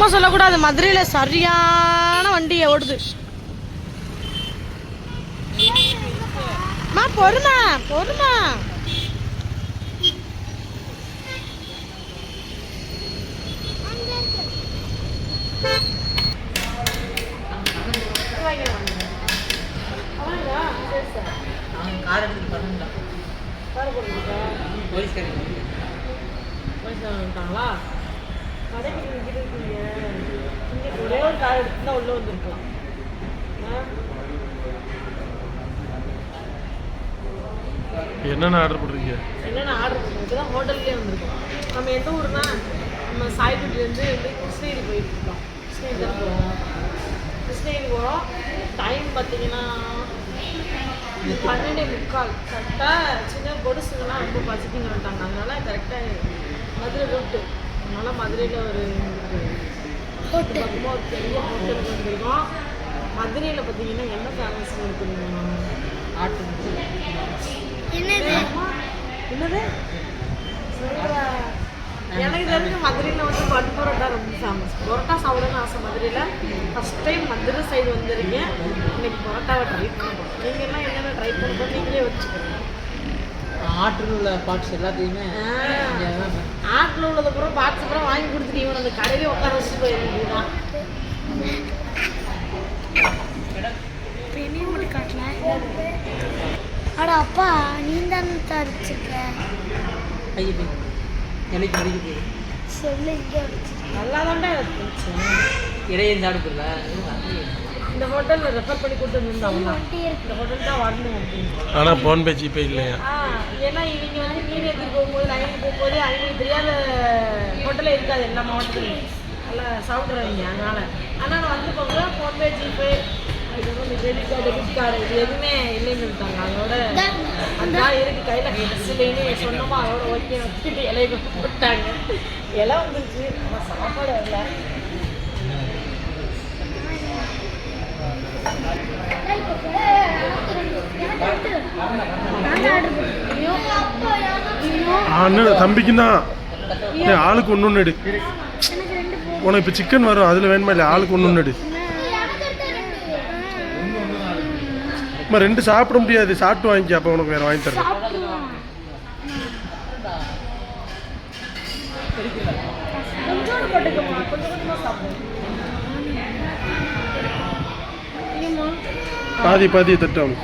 சும்மா சொல்லக்கூடாது. மதுரையில் சரியான வண்டி ஓடுது. மா பொறுமா பொறுமா. பண்ணுங்களா ஒரே ஒரு கார் எடுத்து தான் உள்ளே வந்திருக்கோம் என்னென்ன ஆர்டர் பண்ணுறீங்க என்னென்ன ஆர்டர் பண்ணுவோம் தான் ஹோட்டல்லே வந்திருக்கோம். நம்ம எந்த ஊர்னா நம்ம சாய்குட்டிலேருந்து வந்து கிருஷ்ணகிரி போயிட்டு இருக்கோம் கிருஷ்ணகிரி தான் போகிறோம் கிருஷ்ணகிரி போகிறோம் டைம் பார்த்தீங்கன்னா பன்னெண்டே முக்கால். கரெக்டாக சின்ன கொடுசுங்கன்னா ரொம்ப பசிக்கிங்க வந்துட்டாங்க அதனால கரெக்டாக மதுரை ரூட்டு அதனால மதுரையில் ஒரு பக்கமாக ஒரு பெரிய ஹோட்டலுக்கு வந்திருக்கோம். மதுரையில் பார்த்தீங்கன்னா என்ன ஃபேமஸ்னு இருக்குதுங்க ஆட்டு என்னது? சொல்றா. எனக்கு தெரிஞ்ச மதுரையில் வந்து பன் பரோட்டா ரொம்ப ஃபேமஸ் பரோட்டா சாப்பிடணும்னு ஆசை மதுரையில். ஃபஸ்ட் டைம் மதுரை சைடு வந்திருக்கேன். இன்னைக்கு பரோட்டாவை ட்ரை பண்ண போகிறோம் நீங்கள் எல்லாம் என்னென்ன ட்ரை பண்ண போகிறோம் நீங்களே வச்சுக்கோங்க. ஆட்டில் உள்ள பார்ட்ஸ் எல்லாத்தையுமே ஆட்டில் உள்ளது அப்புறம் பாக்ஸ் அப்புறம் வாங்கி கொடுத்துட்டு இவன் அந்த கடையிலே உட்கார வச்சுட்டு போயிருந்தான் அட அப்பா நீ தானே தரிச்சிருக்க ஐயப்பி எனக்கு மடிக்குது சொல்லு இங்கே நல்லா தான்டா இடையே சாப்பிடுல இந்த ஹோட்டலில் ரெஃபர் பண்ணி கூட்டு வந்திருந்தாங்க இந்த ஹோட்டல் தான் வரணும் அப்படின்னு. ஆனால் ஃபோன்பே ஜிபே இல்லையா? ஆ, ஏன்னா இவங்க வந்து எடுத்துட்டு போகும்போது லைனுக்கு போகும்போது அவங்களுக்கு தெரியாத ஹோட்டலே இருக்காது எல்லா மாவட்டத்துலையும் நல்லா சாப்பிட்றவங்க அதனால. ஆனால் நான் வந்து போகும்போது ஃபோன்பே ஜிபே அதுக்கப்புறம் இந்த கிரெடிட் கார்டு டெபிட் கார்டு இது எதுவுமே இல்லைன்னு சொல்லிட்டாங்க. அதோட அதான் இருக்கு கையில் இல்லைன்னு சொன்னோமா அதோட ஓகே வச்சுட்டு இலையை போட்டாங்க. இலை வந்துருச்சு. ஆனால் சாப்பாடு வரல. அண்ணன் தம்பிக்கு தான் ஆளுக்கு ஒன்று ஒன்று எடு. உனக்கு இப்போ சிக்கன் வரும் அதில் வேணுமா இல்லை? ஆளுக்கு ஒன்று ஒன்று எடு. அம்மா ரெண்டு சாப்பிட முடியாது. சாப்பிட்டு வாங்கிக்க அப்போ உனக்கு வேறு வாங்கி தரேன். போட்டுக்கோ போட்டுக்கோமா கொஞ்சம் கொஞ்சமாக சாப்பிடுங்க ஏம்மா பாதி பாதி தட்டம்.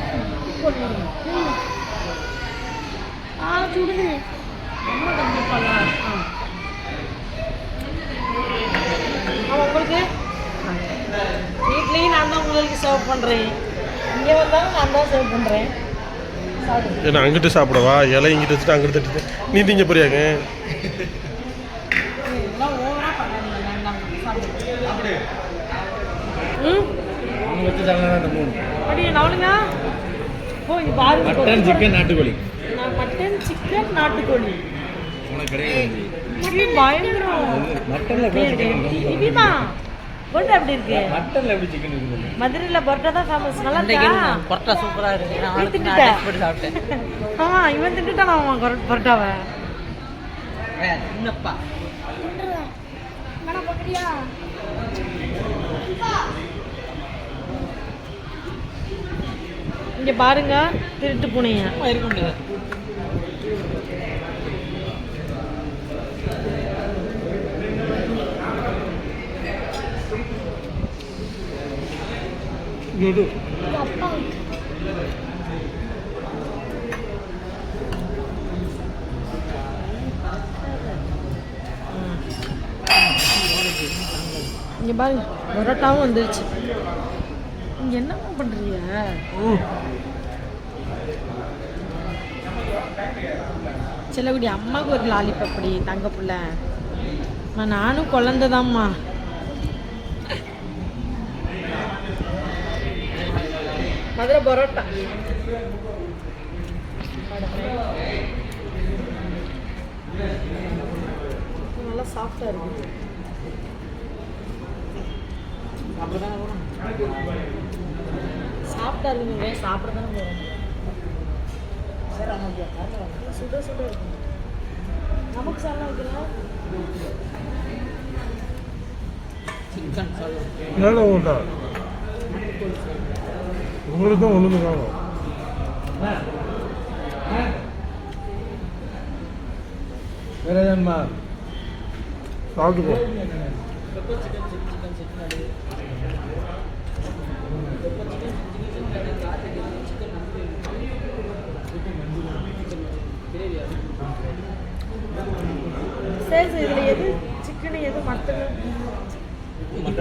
உங்களுக்கு வீட்லேயும் நான் தான் உங்களுக்கு சர்வ் பண்ணுறேன் இங்கே வந்தாலும் நான் தான் சர்வ் பண்ணுறேன் சாப்பிடுங்க ஏன்னா அங்கிட்டு சாப்பிடவா? இலை இங்கிட்டு வச்சுட்டு அங்கிட்டு தட்டிட்டு. நீ திங்க போறியாங்க ம்? மட்டன் சிக்கன் நாட்டுக்கோழி. மட்டன் சிக்கன் நாட்டுக்கோழி. மதுரையில் பரோட்டா தான் ஃபேமஸ் நல்லா இருக்கா? பரோட்டா சூப்பராக இருக்கு. நான் சாப்பிட்டேன். ஆமா இவன் தின்னுட்டான் அவன் பரோட்டாவை? ஏய், இங்க பாருங்க திருட்டு பூனைய. இருக்க முடியாது. இங்க பாருங்க பரோட்டாவும் வந்துருச்சு. என்னம்மா பண்ணுறிய செல்லகுடி அம்மாவுக்கு ஒரு லாலிபப்படி தங்க புள்ள. அம்மா, நானும் குழந்தைதாம்மா. மதுரை பரோட்டா. நல்லா சாஃப்டாக இருக்குது அப்படிதான் வரும் சாப்பிட்டா இருக்குங்க சாப்பிட தானே போகிறோம் சுட சுட இருக்கும். நமக்கு சாப்பிட வைக்கலாம் சிக்கன் உண்டா? உங்களுக்கு தான் ஒன்று காணும். வேற ஏன்மா சாப்பிட்டுக்கோ pepper chicken chicken Chettinad pepper chicken chicken Chettinad Karthik chicken gravy இதில் எது சிக்கன் எது மட்டன்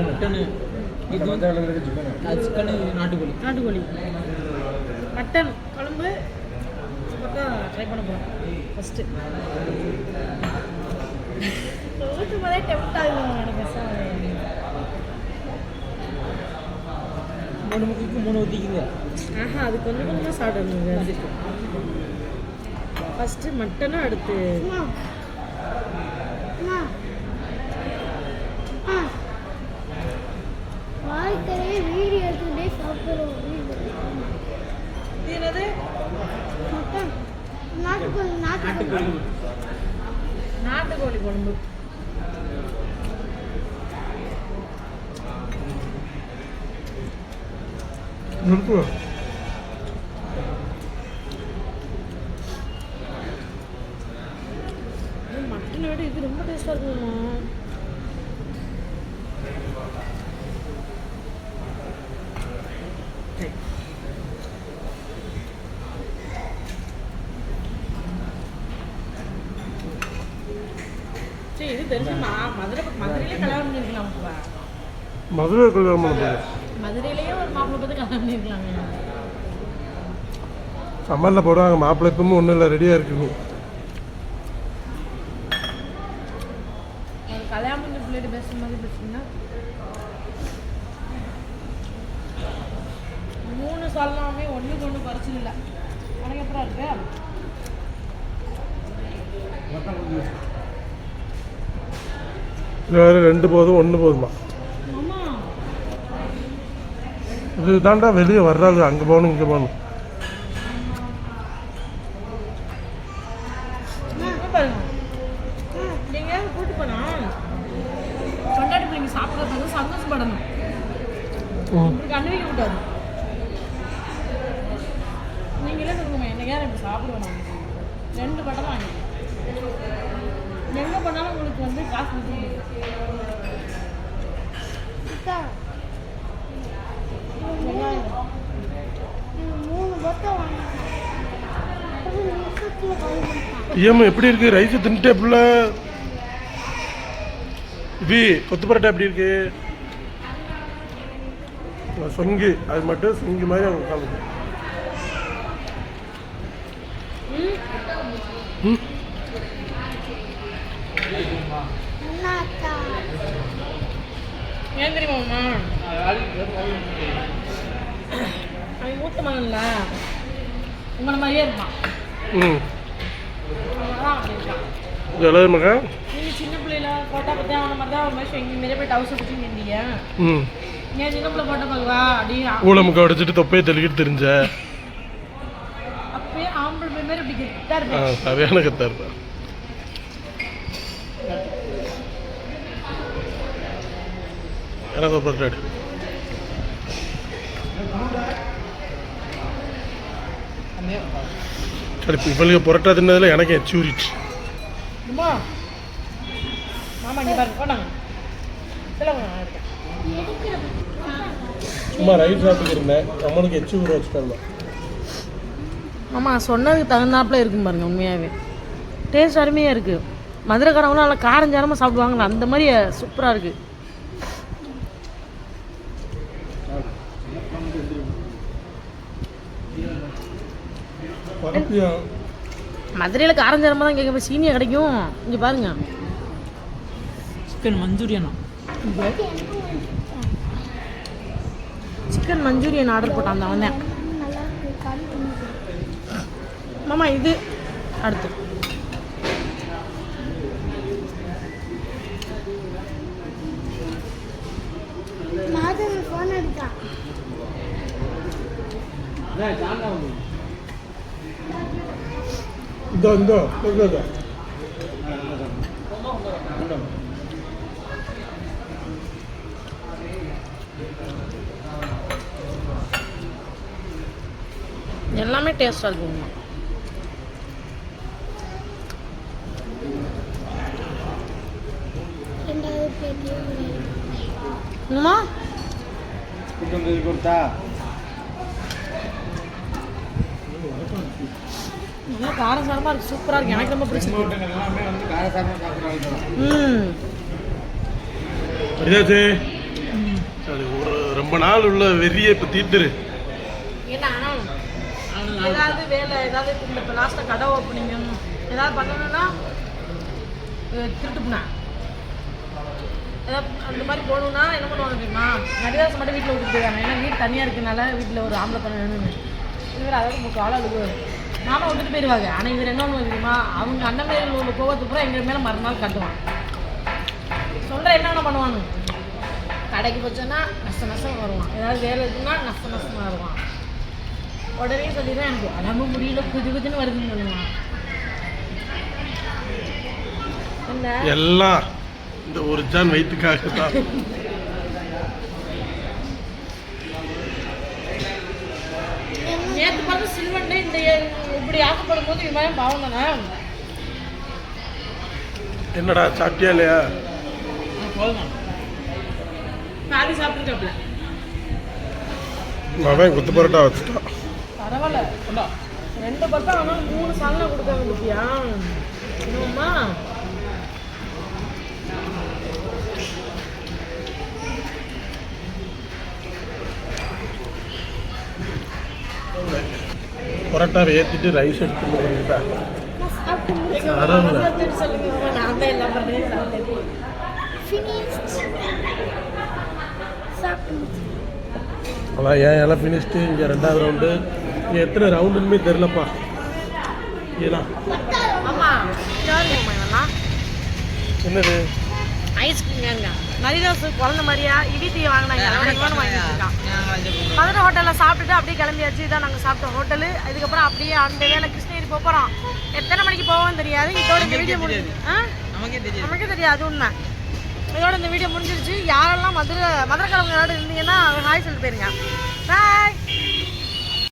மட்டனு சிக்கன் நாட்டுக்கோழி. நாட்டுக்கோழி. மட்டன் குழம்பு பக்கம் ட்ரை பண்ண போகிறோம் ஃபஸ்ட்டு ஊற்றும் போதே டெம்ட் எனக்கு சார் மூணு முக்கிக்கு மூணு ஊற்றிக்குங்க ஆஹா அது கொஞ்சம் கொஞ்சமாக சாப்பிடணுங்க. ஃபஸ்ட்டு மட்டனும் அடுத்து அம்மா அம்மா அம்மா வாழ்க்கையே வீடியோ எடுத்துக்கிட்டே சாப்பிடுறோம் என்னது? மட்டன். நாட்டுக்கோழி நாட்டுக்கோழி. நாட்டுக்கோழி குழம்பு. நிறுத்து மட்டனை விட இது ரொம்ப டேஸ்ட்டாக இருக்குமா சரி இது தெரிஞ்சு மா- மதுரை மதுரையிலே கல்யாணம் பண்ணிருக்கலாம்ப்பா மதுரை கல்யாணம் பண்ண போகிறேன் மதுரையிலேயே ஒரு மாப்பிள்ளை பார்த்து கல்யாணம் பண்ணிருக்கலாங்க சம்மரில் போடுவாங்க. மாப்பிள்ளை இப்பவும் ஒன்றும் இல்லை. ரெடியாக இருக்குங்க ஒரு கல்யாணம் பண்ணி பிள்ளைகிட்ட பேசுற மாதிரி பேசுறீங்கன்னா மூணு சொல்லலாமே ஒண்ணுக்கு ஒண்ணு குறைச்சல் இல்லை. உனக்கு எப்படா இருக்கு? இது வேறு ரெண்டு போதும் ஒன்று போதுமா? ஆமா இது தாண்டா வெளியே வர்றாது அங்கே போகணும் இங்கே போகணும். சாப்பிட்றது சந்தோஷப்படணும். ம். இப்படி கண்ணு வைக்க கூடாது நீங்களே சொல்லுங்க என்னைக்கா இப்படி சாப்பிடுவோம் நாங்க. ரெண்டு பட்டை தான் வாங்கி எங்கே பண்ணாலும் உங்களுக்கு வந்து காசு கொடுத்து அக்கா, இது மூணு இது மூணு பக்கம் வாங்கினேன் அது நிமிஷத்துல காலி பண்ணிட்டான் ஏம்மா எப்படி இருக்கு? ரைஸ் தின்ட்டே புள்ள. இது கொத்து பரோட்டா எப்படி இருக்கு? சொங்கி. அது மட்டும் சொங்கி மாதிரி அவங்க காலுக்கு ம். ஏன் தெரியுமாம்மா அவன் மூத்த மகன்ல. உங்களை மாதிரியே இருப்பான். ம். மகன் நீங்க சின்ன பிள்ளைல போட்டா பத்தி அவன மாதிரி தான் ஒரு மாதிரி எங்க மாரி போய் டவுஸ் வச்சு நின்றீங்க ம். ஏன் சின்ன பிள்ளை போட்டா பார்க்கவா? அப்படி ஊழமுக்க உடைச்சிட்டு தொப்பையை தெளிக்கிட்டு தெரிஞ்ச. அப்பயே ஆம்பளை மாதிரி அப்படி ஆ இருப்பேன். சரியான கத்தா இருப்பா. எனக்கு ஒரு எடு. சரி இவளுக்கு புரோட்டா தின்னதில் எனக்கு எச்சி ஊறிச்சு அம்மா. மாமா இங்க பாருங்க போனாங்க. சொல்லுங்க நான் இருக்கேன் சும்மா ரைஸ் சாப்பிட்டு இருந்தேன். நம்மளுக்கு எச்சி ஊற வச்சுட்டாங்க மாமா சொன்னதுக்கு தகுந்தாப்புல இருக்கும் பாருங்க உண்மையாகவே டேஸ்ட் அருமையாக இருக்குது மதுரைக்காரங்களும் நல்லா காரஞ்சாரமாக சாப்பிடுவாங்கல்ல அந்த மாதிரி சூப்பராக இருக்குது மதுரையில் காரஞ்சாரமாக தான் கேட்க சீனியா கிடைக்கும். இங்கே பாருங்க. சிக்கன் மஞ்சூரியனா? சிக்கன் மஞ்சூரியன் ஆர்டர் போட்டான் அந்த வந்தேன் மாமா இது. அடுத்து. ஃபோன் அடித்தான் இந்த இந்த இந்த எல்லாமே டேஸ்டாக இருக்குங்கம்மா என்னம்மா? கொடுத்தா? நல்லா காரசாரமாக இருக்குது சூப்பராக இருக்குது எனக்கு ரொம்ப பிடிச்சிருக்கு. எல்லாமே வந்து காரசாரமாக சாப்பிட்றாங்க ம் அது ஒரு ரொம்ப நாள் உள்ள வெறியை இப்போ தீர்த்துரு. ஏதாவது வேலை ஏதாவது இந்த இப்போ லாஸ்ட்டாக கடை ஓப்பனிங் ஏதாவது பண்ணணும்னா அஹ் திருட்டு போனா ஏதாவது அந்த மாதிரி போகணுன்னா என்ன பண்ணுவாங்க தெரியுமா? நடிகாசம் மட்டும் வீட்டில் விட்டுட்டு போயிடுவாங்க. ஏன்னா வீடு தனியாக இருக்கனால வீட்டில் ஒரு ஆம்பளை வேணும்னு. இவர் அதாவது முக்கால் ஆள் மாமா விட்டுட்டு போயிடுவாங்க ஆனால் இவர் என்ன பண்ணுவாங்க தெரியுமா? அவங்க அண்ணன் மேல உள்ள கோவத்துக்கு பூரா எங்கள் மேலே மறுநாள் கட்டுவான் சொல்கிற என்னென்ன பண்ணுவாங்க. கடைக்கு போச்சோன்னா நஷ்ட நஷ்டம் வருவான். ஏதாவது வேலை இருக்குன்னா நஷ்ட நஷ்டமாக வருவான். உடனே சொல்லிடுறேன் எனக்கு உடம்பு முடியல குதி குதின்னு வருதுன்னு சொல்லுவான். எல்லாம் இந்த ஒரு ஜான் வயிற்றுக்காக தான். நேற்று பார்த்து சில்வன்டே இந்த இப்படி ஆக்கப்படும் போது இது மாதிரி பாவம் தானே? என்னடா சாப்பிட்டியா இல்லையா? பாதி சாப்பிட்டுருக்காப்ல. அவன் குத்து பரோட்டா வச்சுட்டான் பரவாயில்ல. ரெண்டு பக்கம் ஆனால் மூணு சால்னா கொடுக்காங்க பத்தியா இன்னும்மா பரோட்டாவை ஏற்றிட்டு ரைஸ் எடுத்து போகிறீங்களா நான் சாப்பிட்டு முடிச்சு பரவாயில்ல சரி, சொல்லுங்க மாமா, நான் தான் எல்லாம் சாப்பிட்டேன் ஃபினிஷ்ட் சாப்பிட்டு முடிச்சு அதான் ஏன் எல்லாம் ஃபினிஷ்டு இங்கே ரெண்டாவது ரவுண்டு இங்கே எத்தனை ரவுண்டுன்னு தெரிலப்பா ஏன்னா என்னது ஐஸ்கிரீம் நரிதாசு குழந்த மாதிரியா இடித்தி வாங்கினாங்க மதுரை ஹோட்டலில் சாப்பிட்டுட்டு அப்படியே கிளம்பியாச்சு. இதான் நாங்கள் சாப்பிட்ட ஹோட்டலு. அதுக்கப்புறம் அப்படியே அந்த வேலை கிருஷ்ணகிரி போக போகிறோம் எத்தனை மணிக்கு போவோம்னு தெரியாது. இதோட இந்த வீடியோ முடிஞ்சு நமக்கே தெரியாது. உண்மை. இதோட இந்த வீடியோ முடிஞ்சிருச்சு. யாரெல்லாம் மதுரை மதுரை கிழமை இருந்தீங்கன்னா ஹாய் சொல்லிட்டு போயிருங்க. பாய்